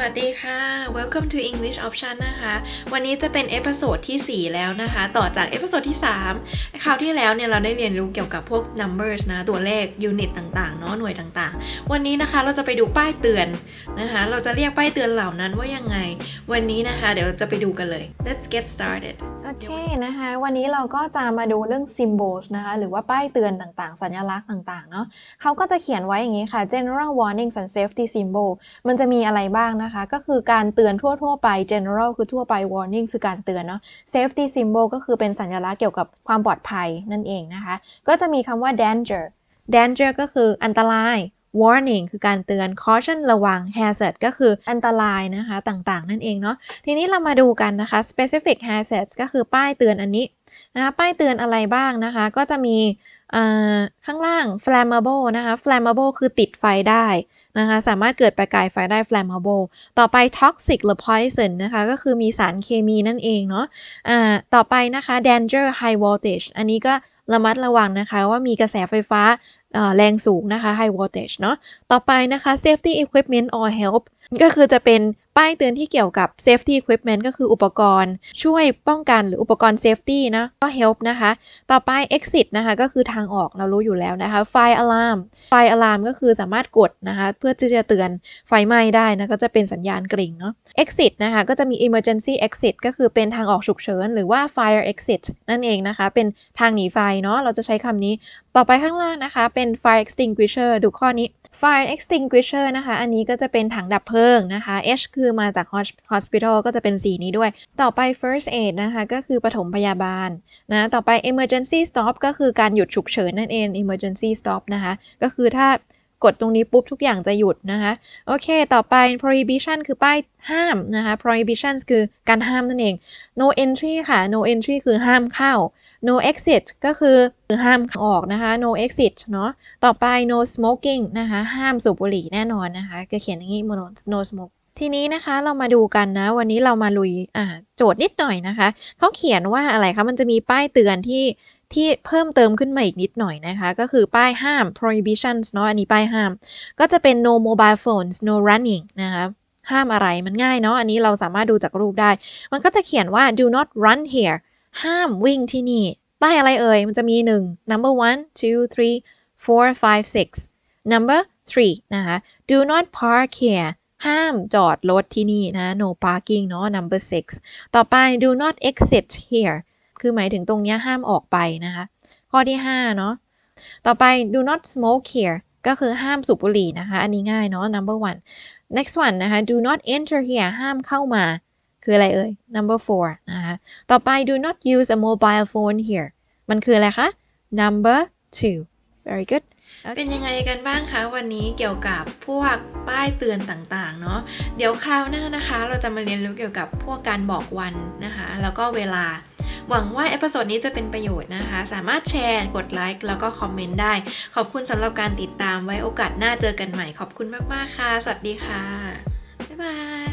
วัสดีค่ะ Welcome to English Option นะคะ วันนี้จะเป็นเอพิโซดที่ 4 แล้วนะคะ ต่อจากเอพิโซดที่ 3 คราวที่แล้วเนี่ยเราได้เรียนรู้เกี่ยวกับพวก numbers นะ ตัวเลข unit ต่างๆ เนาะหน่วยต่างๆ วันนี้นะคะเราจะไปดูป้ายเตือนนะคะ เราจะเรียกป้ายเตือนเหล่านั้นว่ายังไง วันนี้นะคะ เดี๋ยวจะไปดูกันเลย let's get started โอเคนะคะ วันนี้เราก็จะมาดูเรื่อง symbols นะคะหรือว่าป้ายเตือนต่างๆ สัญลักษณ์ต่างๆเนาะเขาก็จะเขียนไว้อย่างนี้ค่ะ general warnings and safety symbol มันจะมีอะไรบ้างนะคะ ก็คือการเตือนทั่วๆไป general คือทั่วไป warning คือการเตือนเนาะ safety symbol ก็คือเป็นสัญลักษณ์เกี่ยวกับความปลอดภัยนั่นเองนะคะ ก็จะมีคำว่า danger danger ก็คืออันตราย warning คือการเตือน caution ระวัง hazard ก็คืออันตรายนะคะต่างๆ นั่นเองเนาะ ทีนี้เรามาดูกันนะคะ specific hazards ก็คือป้ายเตือนอันนี้นะคะป้ายเตือนอะไรบ้างนะคะ ก็จะมีข้างล่าง flammable นะคะ flammable คือติดไฟได้นะคะสามารถเกิดประกายไฟได้ flammable ต่อไป toxic หรือ poison นะคะก็คือมีสารเคมีนั่นเองเนาะอ่าต่อไปนะคะ danger high voltage อันนี้ก็ ระมัดระวังนะคะว่ามีกระแสไฟฟ้าแรงสูงนะคะ high voltage เนาะต่อไปนะคะ safety equipment or help ก็คือจะเป็น ป้ายเตือนที่เกี่ยวกับ safety equipment ก็คืออุปกรณ์ ช่วยป้องกันหรืออุปกรณ์ safety นะ ก็ help นะคะ ต่อไป exit นะคะ ก็คือทางออกเรารู้อยู่แล้วนะคะ fire alarm fire alarm ก็คือสามารถกดนะคะ เพื่อที่จะเตือนไฟไหม้ได้นะ ก็จะเป็นสัญญาณกริ่งเนาะ exit นะคะ ก็จะมี emergency exit ก็คือเป็นทางออกฉุกเฉิน หรือว่า fire exit นั่นเองนะคะ เป็นทางหนีไฟเนาะ เราจะใช้คำนี้ ต่อไปข้างล่างนะคะ เป็น fire extinguisher ดูข้อนี้ fire extinguisher นะคะ อันนี้ก็จะเป็นถังดับเพลิงนะคะ H คือมาจาก hospital ก็จะเป็นสีนี้ด้วย ต่อไป first aid นะคะก็คือปฐมพยาบาลนะต่อไป emergency stop ก็คือการหยุดฉุกเฉินนั่นเอง emergency stop นะคะก็คือถ้ากดตรงนี้ปุ๊บทุกอย่างจะหยุดนะคะ โอเค ต่อไป prohibition คือป้ายห้ามนะคะ prohibition คือการห้ามนั่นเอง no entry ค่ะ no entry คือห้ามเข้า no exit ก็คือห้ามออกนะคะ no exit เนาะ ต่อไป no smoking นะคะ ห้ามสูบบุหรี่แน่นอนนะคะก็เขียนอย่างนี้ no no smoke ทีนี้นะคะเรามาดูกันนะ วันนี้เรามาลุยอ่าโจทย์นิดหน่อยนะคะเขาเขียนว่าอะไรคะมันจะมีป้ายเตือนที่ที่เพิ่มเติมขึ้นมาอีกนิดหน่อยนะคะ ก็คือป้ายห้าม prohibitions เนาะอันนี้ป้ายห้าม ก็จะเป็น no mobile phones no running นะคะห้ามอะไรมันง่ายเนาะอันนี้เราสามารถดูจากรูปได้ มันก็จะเขียนว่า do not run here ห้ามวิ่งที่นี่ ป้ายอะไรเอ่ย มันจะมี 1 number one two three four five six number three นะคะ do not park here ห้ามจอดรถที่นี่นะ no parking เนาะ number six ต่อไป do not exit here คือหมายถึงตรงนี้ห้ามออกไปนะคะ ข้อที่ 5 เนาะ ต่อไป do not smoke here ก็คือห้ามสูบบุหรี่นะคะ อันนี้ง่ายเนาะ number one next one นะคะ do not enter here ห้ามเข้ามา คืออะไรเอ่ย number four นะคะ ต่อไป do not use a mobile phone here มันคืออะไรคะ number two very good เป็นยังไงกันบ้างคะวันนี้เกี่ยวกับพวก ป้ายเตือนต่างๆ เนาะเดี๋ยวคราวหน้านะคะ เราจะมาเรียนรู้เกี่ยวกับพวกการบอกวันนะคะ แล้วก็เวลา หวังว่าเอพิโซดนี้จะเป็นประโยชน์นะคะ สามารถแชร์กดไลค์แล้วก็คอมเมนต์ได้ ขอบคุณสำหรับการติดตามไว้โอกาสหน้าเจอกันใหม่ขอบคุณมากๆค่ะ สวัสดีค่ะ บ๊ายบาย